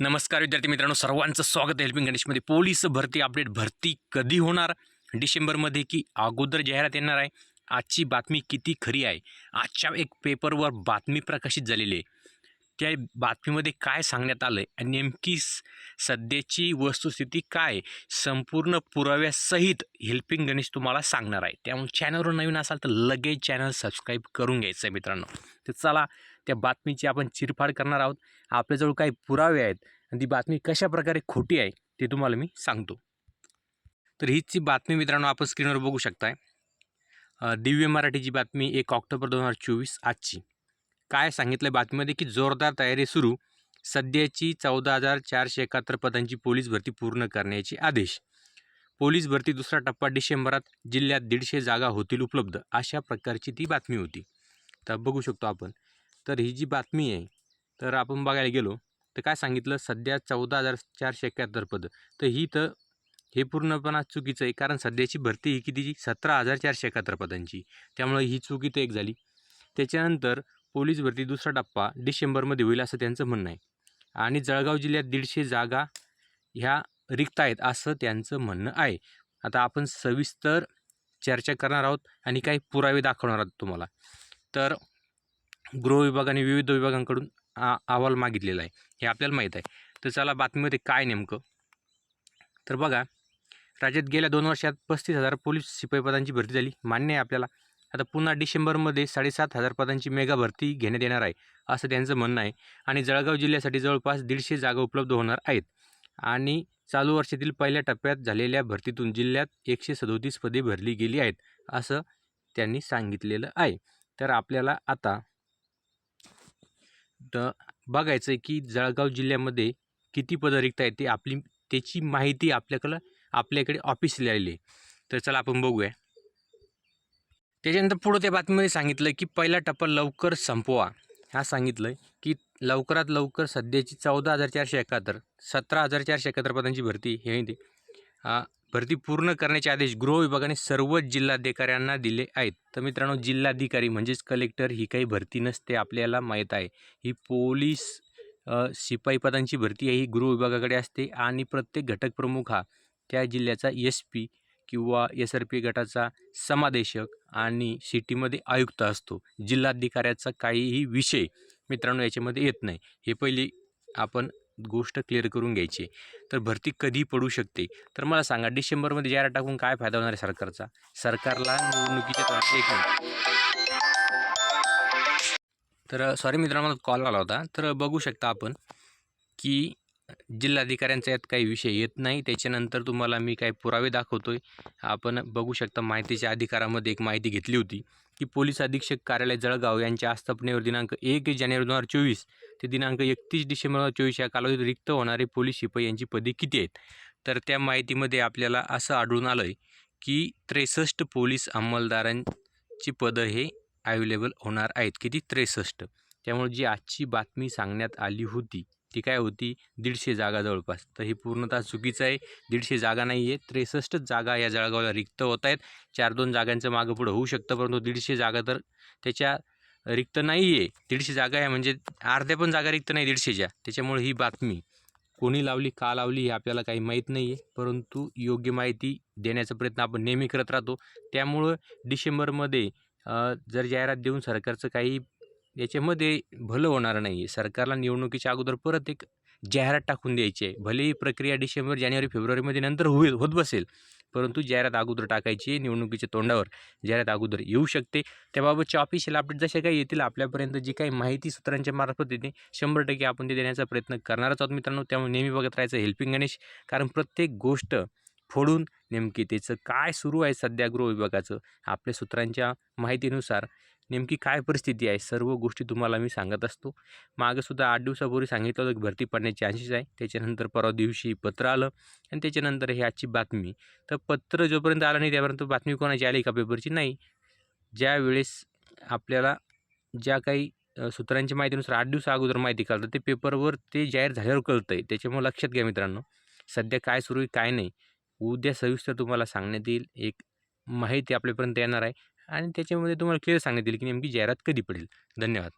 नमस्कार विद्यार्थी मित्रांनो सर्वांचं स्वागत आहे हेल्पिंग गणेशमध्ये. पोलीस भरती अपडेट भरती कधी होणार? डिसेंबरमध्ये की अगोदर जाहिरात येणार आहे? आजची बातमी किती खरी आहे? आजच्या एक पेपरवर बातमी प्रकाशित झालेली आहे. त्या बातमीमध्ये काय सांगण्यात आलं आहे आणि नेमकी सध्याची वस्तुस्थिती काय संपूर्ण पुराव्यासहित हेल्पिंग गणेश तुम्हाला सांगणार आहे. त्यामुळे चॅनलवर नवीन असाल तर लगेच चॅनल सबस्क्राईब करून घ्यायचं आहे मित्रांनो. तर चला त्या बातमीची आपण चिरफाड करणार आहोत. आपल्याजवळ काही पुरावे आहेत आणि ती बातमी कशा प्रकारे खोटी आहे ते तुम्हाला मी सांगतो. तर हीच ती बातमी मित्रांनो आपण स्क्रीनवर बघू शकताय. दिव्य मराठीची बातमी एक ऑक्टोबर दोन हजार चोवीस आजची. काय सांगितलं बातमीमध्ये की जोरदार तयारी सुरू सध्याची चौदा हजार चारशे एकाहत्तर पदांची पोलीस भरती पूर्ण करण्याचे आदेश. पोलीस भरती दुसरा टप्पा डिसेंबरात जिल्ह्यात दीडशे जागा होतील उपलब्ध अशा प्रकारची ती बातमी होती. तर बघू शकतो आपण. तर ही जी बातमी आहे तर आपण बघायला गेलो तर काय सांगितलं? सध्या चौदा हजार चारशे एकाहत्तर पदं. तर ही तर हे पूर्णपणा चुकीचं आहे कारण सध्याची भरती ही कितीची सतरा हजार चारशे एकाहत्तर पदांची. त्यामुळे ही चुकी तर एक झाली. त्याच्यानंतर पोलीस भरती दुसरा टप्पा डिसेंबरमध्ये होईल असं त्यांचं म्हणणं आहे. आणि जळगाव जिल्ह्यात दीडशे जागा ह्या रिक्त आहेत असं त्यांचं म्हणणं आहे. आता आपण सविस्तर चर्चा करणार आहोत आणि काही पुरावे दाखवणार आहोत तुम्हाला. तर गृह विभागाने विविध विभागांकडून आ अहवाल मागितलेला आहे. हे आपल्याला माहीत आहे. तर चला बातमीमध्ये काय नेमकं? तर बघा राज्यात गेल्या दोन वर्षात पस्तीस हजार पोलीस शिपाई पदांची भरती झाली. मान्य आहे आपल्याला. आता पुन्हा डिसेंबरमध्ये साडेसात हजार पदांची मेगा भरती घेण्यात येणार आहे असं त्यांचं म्हणणं आहे. आणि जळगाव जिल्ह्यासाठी जवळपास दीडशे जागा उपलब्ध होणार आहेत. आणि चालू वर्षातील पहिल्या टप्प्यात झालेल्या भरतीतून जिल्ह्यात एकशे सदोतीस पदे भरली गेली आहेत असं त्यांनी सांगितलेलं आहे. तर आपल्याला आता तर बघायचं आहे की जळगाव जिल्ह्यामध्ये किती पदं रिक्त आहेत ते आपली त्याची माहिती आपल्याकडं आपल्याकडे ऑफिसला आलेली आहे. तर चला आपण बघूया. त्याच्यानंतर पुढं त्या बातमीमध्ये सांगितलं की पहिला टप्पा लवकर संपवा. हा सांगितलं आहे की लवकरात लवकर सध्याची चौदा हजार चारशे एकाहत्तर सतरा हजार चारशे एकाहत्तर पदांची भरती हे आहे ते. भरती पूर्ण करण्याचे आदेश गृह विभागाने सर्व जिल्हाधिकाऱ्यांना दिले आहेत. तर मित्रांनो जिल्हाधिकारी म्हणजेच कलेक्टर ही काही भरती नसते आपल्याला माहीत आहे. ही पोलीस शिपाई पदांची भरती आहे ही गृह विभागाकडे असते आणि प्रत्येक घटक प्रमुख हा त्या जिल्ह्याचा एस पी किंवा एस आर पी गटाचा समादेशक आणि सिटीमध्ये आयुक्त असतो. जिल्हाधिकाऱ्याचा काहीही विषय मित्रांनो याच्यामध्ये येत नाही. हे पहिली आपण गोष्ट क्लिअर करून घ्यायची आहे. तर भरती कधी पडू शकते? तर मला सांगा डिसेंबरमध्ये जाहिरात टाकून काय फायदा होणार आहे सरकारचा? सरकारला निवडणुकीच्या तोंडात तर सॉरी मित्रांनो मला कॉल आला होता. तर बघू शकता आपण की जिल्हाधिकाऱ्यांचा यात काही विषय येत नाही. त्याच्यानंतर तुम्हाला मी काही पुरावे दाखवतो आहे आपण बघू शकता माहितीच्या अधिकारामध्ये एक माहिती घेतली होती. की पोलीस अधीक्षक कार्यालय जळगाव यांच्या आस्थापनेवर दिनांक एक जानेवारी दोन हजार चोवीस ते दिनांक एकतीस डिसेंबर दोन हजार चोवीस या कालावधीत रिक्त होणारे पोलीस शिपाई यांची पदे किती आहेत? तर त्या माहितीमध्ये आपल्याला असं आढळून आलं आहे की त्रेसष्ट पोलीस अंमलदारांची पदं हे अवेलेबल होणार आहेत. किती? त्रेसष्ट. त्यामुळे जी आजची बातमी सांगण्यात आली होती ती काय होती? दीडशे जागा जवळपास. तर हे पूर्णतः चुकीचं आहे. दीडशे जागा नाही आहे त्रेसष्टच जागा या जळगावला रिक्त होत आहेत. चार दोन जागांचं मागं पुढं होऊ शकतं परंतु दीडशे जागा तर त्याच्या रिक्त नाही आहे दीडशे जागा आहे म्हणजे अर्ध्या पण जागा रिक्त नाही दीडशेच्या. त्याच्यामुळे ही बातमी. कोणी लावली का लावली हे आपल्याला काही माहीत नाही आहे परंतु योग्य माहिती देण्याचा प्रयत्न आपण नेहमी करत राहतो. त्यामुळं डिसेंबरमध्ये जर जाहिरात देऊन सरकारचं काही याच्यामध्ये भलं होणार नाही. आहे सरकारला निवडणुकीच्या अगोदर परत एक जाहिरात टाकून द्यायची आहे. भले ही प्रक्रिया डिसेंबर जानेवारी फेब्रुवारीमध्ये नंतर होईल होत बसेल. परंतु जाहिरात अगोदर टाकायची आहे निवडणुकीच्या तोंडावर. जाहिरात अगोदर येऊ शकते. त्याबाबतचे ऑफिशियल अपडेट जसे काही येतील आपल्यापर्यंत जी काही माहिती सूत्रांच्या मार्फत येते शंभर टक्के आपण ते देण्याचा प्रयत्न करणारच आहोत मित्रांनो. त्यामुळे नेहमी बघत राहायचं हेल्पिंग गणेश. कारण प्रत्येक गोष्ट फोडून नेमकी त्याचं काय सुरू आहे सध्या गृह विभागाचं आपल्या सूत्रांच्या माहितीनुसार. नेमकी काय परिस्थिती आहे? सर्व गोष्टी तुम्हाला मी सांगत असतो. मागेसुद्धा आठ दिवसापूर्वी सांगितलं होतं की भरती पडण्याची चान्सेस आहे. त्याच्यानंतर परवा दिवशी पत्र आलं आणि त्याच्यानंतर ही आजची बातमी. तर पत्र जोपर्यंत आलं नाही त्यापर्यंत बातमी कोणाची आली का पेपरची? नाही. ज्या वेळेस आपल्याला ज्या काही सूत्रांची माहितीनुसार आठ दिवसा अगोदर माहिती कळतं ते पेपरवर ते जाहीर झाल्यावर कळतं आहे त्याच्यामुळे लक्षात घ्या मित्रांनो. सध्या काय सुरू आहे काय नाही. उद्या सविस्तर तुम्हाला सांगण्यात येईल. एक माहिती आपल्यापर्यंत येणार आहे. आणि त्याच्यामध्ये तुम्हाला क्लिअर सांगण्यात येईल की नेमकी जाहिरात कधी पडेल. धन्यवाद.